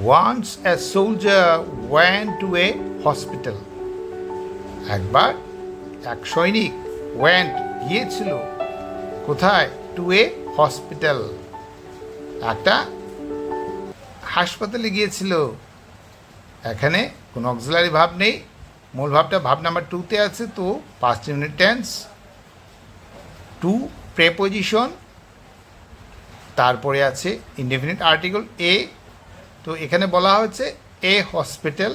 Once a soldier went to a hospital. একবার এক সৈনিক ওয়েন্ট গিয়েছিল কোথায়? টু এ হসপিটাল একটা হাসপাতালে গিয়েছিল। এখানে কোনো অক্সিলারি ভাব নেই। মূল ভাবটা ভাব নাম্বার টুতে আছে তো পাঁচ ইউনিট টেন্স টু প্রেপোজিশন তারপরে আছে ইনডেফিনিট আর্টিকেল এ তো এখানে বলা হয়েছে এ হসপিটাল,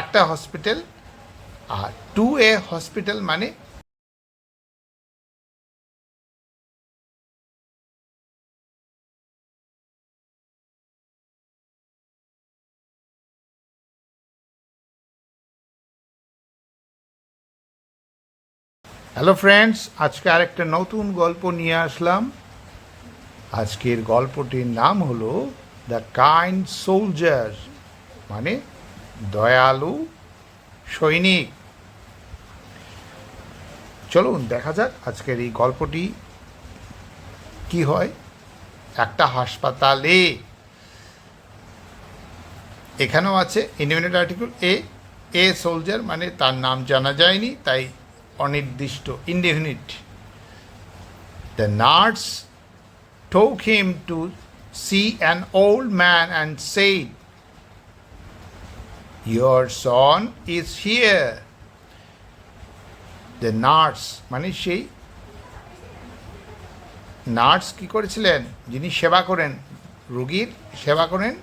একটা হসপিটাল, আর টু এ হসপিটাল মানে হ্যালো ফ্রেন্ডস আজকে আরেকটা নতুন গল্প নিয়ে আসলাম। আজকের গল্পটির নাম হলো দ্য কাইন্ড সোলজার মানে দয়ালু সৈনিক। চলুন দেখা যাক আজকের এই গল্পটি কি হয় একটা হাসপাতালে। এখানেও আছে independent article a a soldier মানে তার নাম জানা যায়নি, তাই অনির্দিষ্ট indefinite the nurse took him to see an old man and said, Your son is here. The nurse মানে সেই নার্স কি করেছিলেন যিনি সেবা করেন রুগীর সেবা করেন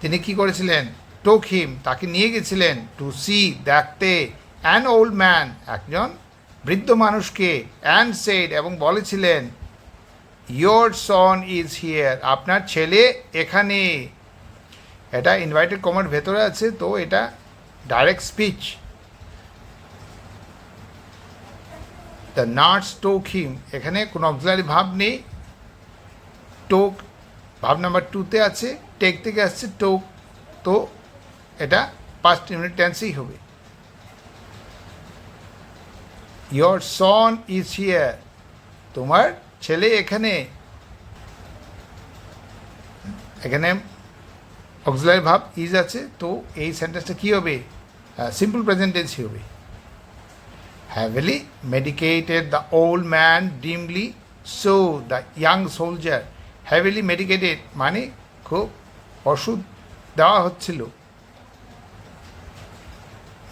তিনি কি করেছিলেন টোক হিম তাকে নিয়ে গেছিলেন টু সি দেখতে অ্যান ওল্ড ম্যান একজন বৃদ্ধ মানুষকে অ্যান্ড সেড এবং বলেছিলেন ইয়োর সন ইজ হিয়ার আপনার ছেলে এখানে। এটা ইনভাইটেড কমার ভেতরে আছে, তো এটা direct speech the nurse took হিম এখানে কোনো অক্সিলারি ভাব নেই। টোক ভাব নাম্বার টুতে আছে টেক থেকে আসছে টোক তো এটা পাস্ট ইউনিট টেন্সেই হবে। ইয়োর সন ইজ হিয়ার তোমার ছেলে এখানে? এখানে অক্সিলারি ভাব ইজ আছে, তো এই সেন্টেন্সটা কী হবে? সিম্পল প্রেজেন্টেন্সই হবে। Heavily medicated the old man dimly saw the young soldier heavily medicated মানে খুব ওষুধ দেওয়া হচ্ছিল।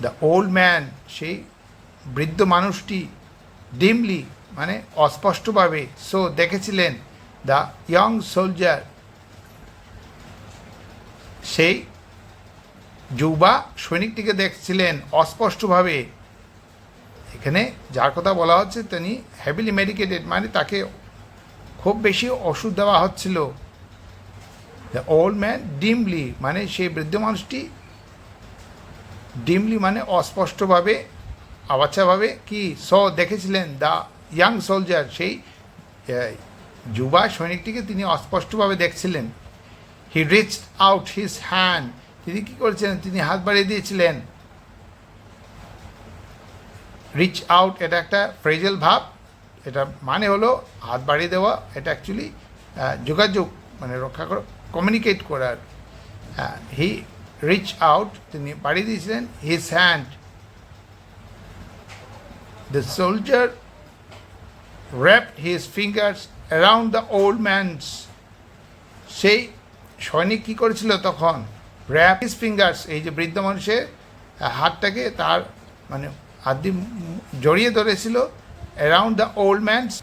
দ্য ওল্ড ম্যান সেই বৃদ্ধ মানুষটি ডিমলি মানে অস্পষ্টভাবে। সো দেখেছিলেন দ্য ইয়ং সোলজার সেই যুবা সৈনিকটিকে দেখছিলেন অস্পষ্টভাবে। এখানে যার কথা বলা হচ্ছে, তিনি হ্যাভিলি মেডিকেটেড মানে তাকে খুব বেশি ওষুধ দেওয়া হচ্ছিল। দ্য ওল্ড ম্যান ডিমলি মানে সেই বৃদ্ধ মানুষটি ডিমলি মানে অস্পষ্টভাবে আবাচ্ছাভাবে কি? স দেখেছিলেন দ্য ইয়াং সোলজার সেই যুবা সৈনিকটিকে তিনি অস্পষ্টভাবে দেখছিলেন। He reach out his hand তিনি কী করেছিলেন? তিনি হাত বাড়িয়ে দিয়েছিলেন। রিচ আউট এটা একটা ফ্রেজেল ভাব। এটা মানে হলো হাত বাড়িয়ে দেওয়া। এটা অ্যাকচুয়ালি যোগাযোগ মানে রক্ষা করা কমিউনিকেট করার হি রিচ আউট তিনি বাড়িয়ে দিয়েছিলেন his hand the soldier wrapped his fingers around the old man's. সেই সৈনিক কী করেছিল তখন? র্যাপ হিজ ফিঙ্গার্স এই যে বৃদ্ধ মানুষের হাতটাকে তার মানে দিয়ে জড়িয়ে ধরেছিল অ্যারাউন্ড দ্য ওল্ড ম্যানস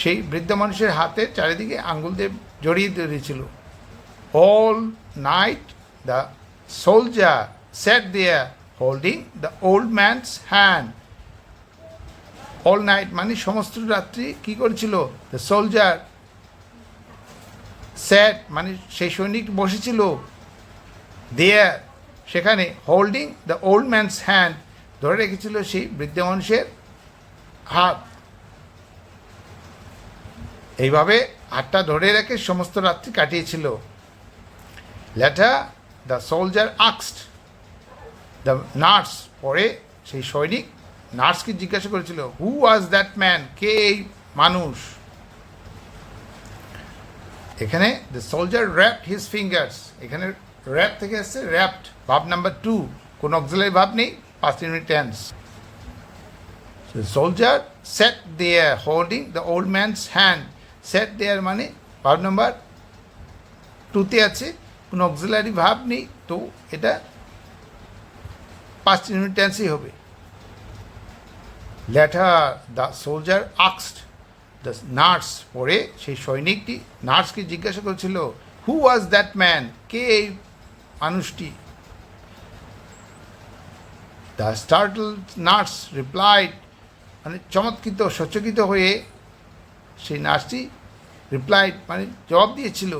সেই বৃদ্ধ মানুষের হাতে চারিদিকে আঙ্গুল দিয়ে জড়িয়ে ধরেছিল। All night the soldier sat there holding the old man's hand all night মানে সমস্ত রাত্রি কি করেছিল? দ্য সোলজার স্যাট মানে সেই সৈনিক বসেছিল দেয়ার সেখানে holding the old man's hand ধরে রেখেছিল সেই বৃদ্ধ মানুষের হাত। এইভাবে হাতটা ধরে রেখে সমস্ত রাত্রি কাটিয়েছিল। লেটা দ্য সোলজার আক্সড দ্য নার্স পরে সেই সৈনিক নার্সকে জিজ্ঞাসা করেছিল হু ওয়াজ দ্যাট ম্যান কে এই মানুষ? এখানে the soldier wrap his fingers এখানে র্যাপ থেকে আসছে র্যাপড ভাব নাম্বার টু কোনো অক্সিলারি ভাব নেই, পাঁচ minute tense soldier sat there holding the old man's hand. Sat there মানে ভাব নাম্বার টুতে আছে, কোনো অক্সিলারি ভাব নেই, তো এটা পাঁচ মিনিট টেন্সই হবে। লেটার দ্য সোলজার আক্সড দ্য নার্স পরে সেই সৈনিকটি নার্সকে জিজ্ঞাসা করেছিল হু ওয়াজ দ্যাট ম্যান কে এই মানুষটি? দ্য স্টার্টল নার্স রিপ্লাইড মানে চমৎকৃত, সচকিত হয়ে সেই নার্সটি রিপ্লাইড মানে জবাব দিয়েছিল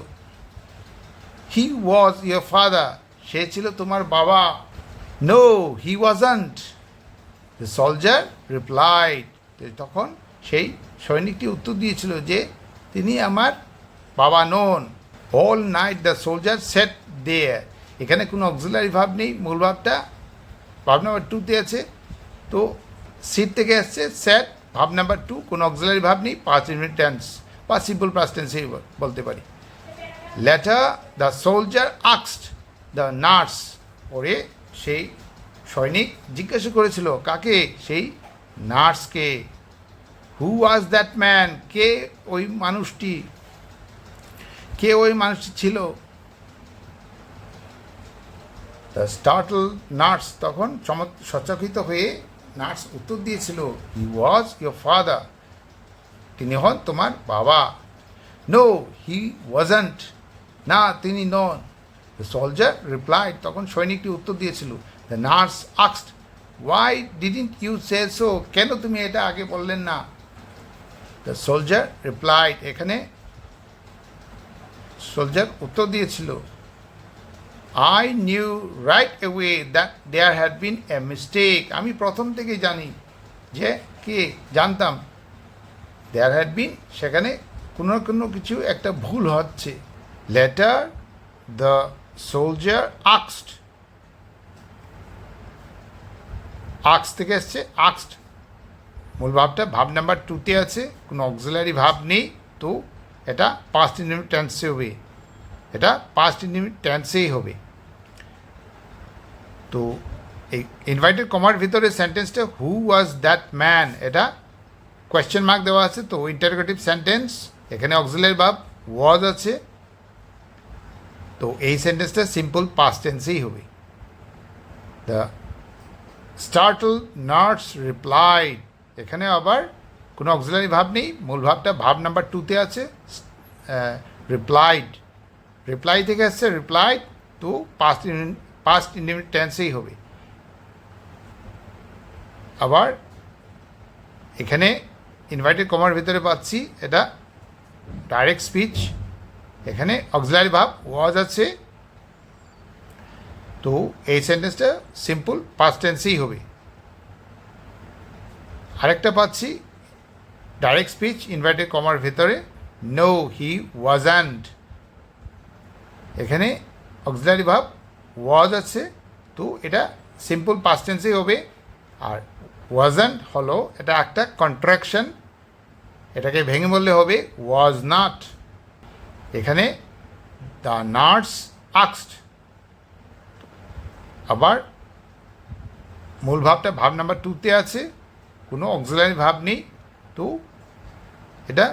হি ওয়াজ ইয়োর ফাদার সে ছিল তোমার বাবা। No he wasn't the soldier replied তখন সেই সৈনিকটি উত্তর দিয়েছিল যে তিনি আমার বাবা নন। All night the soldier sat there এখানে কোনো অক্সিলারি ভাব নেই, মূল ভাবটা ভাব নাম্বার টুতে আছে। তো সিট থেকে আসছে স্যাট ভাব নাম্বার টু কোনো অক্সিলারি ভাব নেই, পাঁচ মিনিট টেন্স বা সিম্পল পাস টেন্সেই বলতে পারি। লেটার দ্য সোলজার আক্সড দ্য নার্স পরে সেই সৈনিক জিজ্ঞাসা করেছিল, কাকে? সেই নার্সকে হু ওয়াজ দ্যাট ম্যান কে ওই মানুষটি? কে ওই মানুষটি ছিল? স্টার্টল নার্স তখন সচকিত হয়ে নার্স উত্তর দিয়েছিল হি ওয়াজ ইয়োর ফাদার তিনি হন তোমার বাবা। নো হি ওয়াজন্ট না, তিনি নন। দ্য সলজার রিপ্লাইড তখন সৈনিকটি উত্তর দিয়েছিল the nurse আক্সড why didn't you say so কেন তুমি এটা আগে বললেন না? দ্য সোলজার রিপ্লাইড এখানে সোলজার উত্তর দিয়েছিল I knew right away that there had been a mistake আমি প্রথম থেকেই জানি যে কে, জানতাম। দেয়ার হ্যাড বিন সেখানে কোনো না কোনো কিছু একটা ভুল হচ্ছে। লেটার দ্য সোলজার আক্সড আক্স থেকে এসছে, আক্সড। মূল ভাবটা, ভাব নাম্বার টুতে আছে, কোনো অক্সিলারি ভাব নেই, তো এটা পাস্ট ইন্ডিমিট টেন্সে হবে। এটা পাস্ট ইন্ডিমিট টেন্সেই হবে। তো এই ইনভাইটেড কমার ভিতরে সেন্টেন্সটা হু ওয়াজ দ্যাট ম্যান এটা কোয়েশ্চেন মার্ক দেওয়া আছে, তো ইন্টারোগেটিভ সেন্টেন্স এখানে অক্সিলারি ভাব ওয়াজ আছে। তো এই সেন্টেন্সটা সিম্পল পাস্ট টেন্সেই হবে। দ্য স্টার্টল নার্স রিপ্লাইড এখানে আবার কোনো অক্সিলারি ভাব নেই, মূল ভাবটা ভাব নাম্বার টুতে আছে রিপ্লাইড রিপ্লাই থেকে আসছে রিপ্লাইড তো পাস্ট পাস্ট ইন্ডিমিট টেন্সেই হবে। আবার এখানে ইনভাইটেড কমার ভিতরে পাচ্ছি, এটা ডাইরেক্ট স্পিচ এখানে অক্সিলারি ভাব ওয়াজ আছে তো এই সেন্টেন্সটা সিম্পল পাস্ট টেন্সেই হবে। আরেকটা পাচ্ছি ডাইরেক্ট স্পিচ ইনভার্টেড কমার ভেতরে নো হি ওয়াজান্ট এখানে অক্সিলারি ভাব ওয়াজ আছে, তো এটা সিম্পল পাস্ট টেন্সেই হবে। আর ওয়াজান্ট হলো এটা একটা কন্ট্রাকশন এটাকে ভেঙে বললে হবে ওয়াজ নট এখানে দ্য নার্স আক্সড আবার মূল ভাবটা ভাব নাম্বার টুতে আছে, কোনো অক্সিলারি ভাব নেই, তো এটা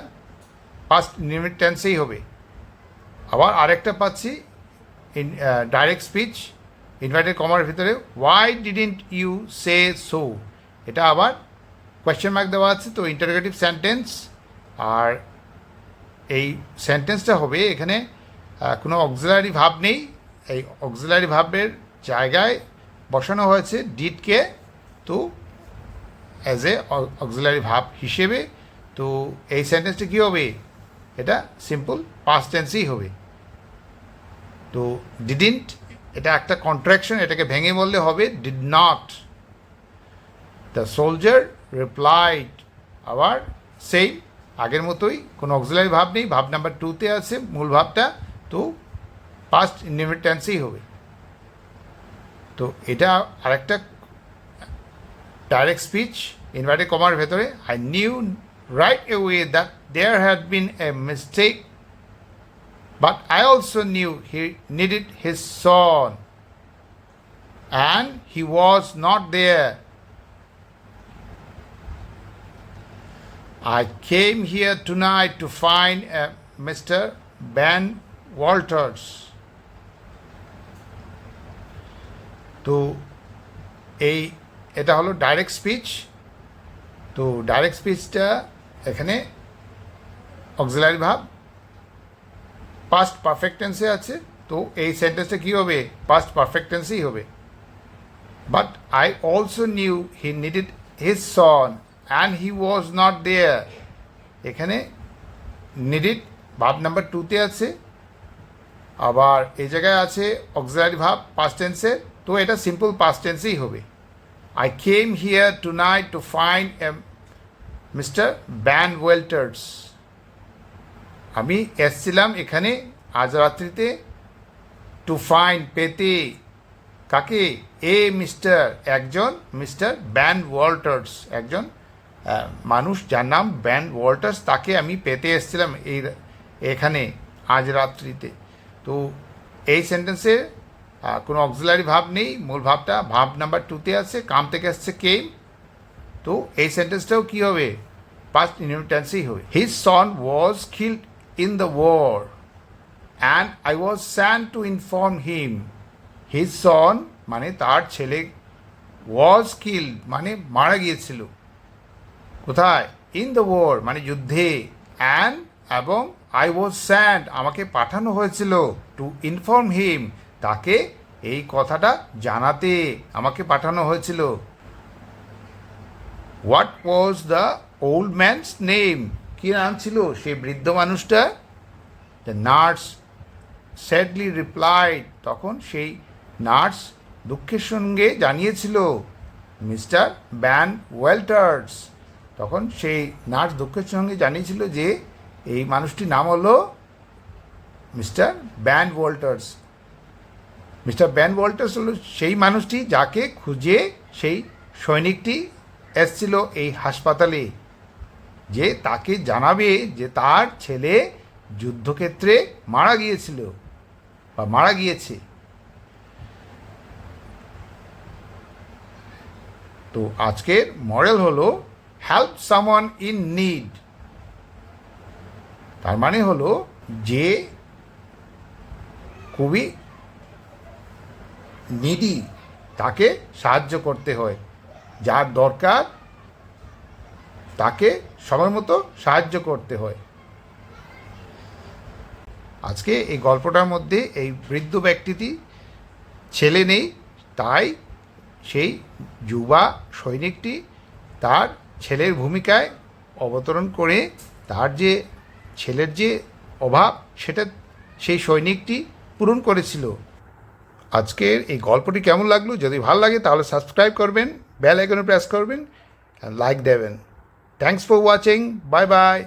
ফার্স্ট নিমিট টেন্সেই হবে। আবার আরেকটা পাচ্ছি ইন ডাইরেক্ট স্পিচ ইনভার্টেড কমার ভিতরে why didn't you say so এটা আবার কোয়েশ্চেন মার্ক দেওয়া আছে, তো ইন্টারোগেটিভ সেন্টেন্স আর এই সেন্টেন্সটা হবে এখানে কোনো অক্সিলারি ভাব নেই, এই অক্সিলারি ভাবের জায়গায় বসানো হয়েছে ডিটকে তো অ্যাজ এ অক্সিলারি ভাব হিসেবে তো এই সেন্টেন্সটা কী হবে? এটা সিম্পল পাস্ট টেন্সই হবে। তো ডিডিন্ট এটা একটা কন্ট্রাকশন এটাকে ভেঙে বললে হবে did not the soldier replied আবার সেই আগের মতোই, কোনো অক্সিলারি ভাব নেই, ভাব নাম্বার টুতে আছে, মূল ভাবটা, তো পাস্ট ইনডিমিটেন্সই হবে। তো এটা আরেকটা ডাইরেক্ট স্পিচ ইনভার্টেড কমার ভেতরে I knew right away that there had been a mistake But I also knew he needed his son, and he was not there. I came here tonight to find uh, Mr. Ben Walters. তো এই, এটা হলো direct speech তো direct স্পিচটা এখানে auxiliary ভাব past perfect টেন্সে আছে, তো এই সেন্টেন্সটা কী হবে? পাস্ট পারফেক্ট টেন্সেই হবে। But I also knew he needed his son and he was not there এখানে নিডিড ভাব নাম্বার টুতে আছে। আবার এই জায়গায় আছে অক্সিলারি ভাব পাস্ট টেন্সের তো এটা সিম্পল পাস্ট টেন্সেই হবে। I came here tonight to find a mister Ben Walters আমি এসছিলাম এখানে আজ রাত্রিতে টু ফাইন্ড পেতে। কাকে? এ মিস্টার একজন মিস্টার ব্যান ওয়াল্টার্স একজন মানুষ যার নাম ব্যান ওয়াল্টার্স তাকে আমি পেতে এসেছিলাম এই, এখানে আজ রাত্রিতে। তো এই সেন্টেন্সে কোনো অক্সিলারি ভাব নেই, মূল ভাবটা ভাব নাম্বার টুতে আছে কাম থেকে আসছে কেম তো এই সেন্টেন্সটাও কী হবে? পাস্ট ইনভিটেন্সই হবে। His son was killed in the war and I was sent to inform him his son মানে তার ছেলে ওয়াজ কিল্ড মানে মারা গিয়েছিল। কোথায়? ইন দ্য ওয়ার মানে যুদ্ধে। অ্যান্ড এবং আই ওয়াজ স্যান্ড আমাকে পাঠানো হয়েছিল টু ইনফর্ম হিম তাকে এই কথাটা জানাতে আমাকে পাঠানো হয়েছিল। What was the old man's name কী নাম ছিল সেই বৃদ্ধ মানুষটা? দ্য নার্স স্যাডলি রিপ্লাইড তখন সেই নার্স দুঃখের সঙ্গে জানিয়েছিল মিস্টার ব্যান ওয়েল্টার্স তখন সেই নার্স দুঃখের সঙ্গে জানিয়েছিল যে, এই মানুষটির নাম হলো mister Ben Walters mister Ben Walters হলো সেই মানুষটি যাকে খুঁজে সেই সৈনিকটি এসছিল এই হাসপাতালে, যে তাকে জানাবে যে তার ছেলে যুদ্ধক্ষেত্রে মারা গিয়েছিল বা মারা গিয়েছে। তো আজকের মডেল হলো হেল্প সামওয়ান ইন নিড তার মানে হলো যে খুবই নিডি তাকে সাহায্য করতে হয়। যার দরকার তাকে সময় মতো সাহায্য করতে হয়। আজকে এই গল্পটার মধ্যে এই বৃদ্ধ ব্যক্তিটি ছেলে নেই, তাই সেই যুবা সৈনিকটি তার ছেলের ভূমিকায় অবতরণ করে তার যে ছেলের যে অভাব, সেটা সেই সৈনিকটি পূরণ করেছিল। আজকের এই গল্পটি কেমন লাগল? যদি ভালো লাগে, তাহলে সাবস্ক্রাইব করবেন বেল আইকনে প্রেস করবেন লাইক দেবেন। Thanks for watching bye bye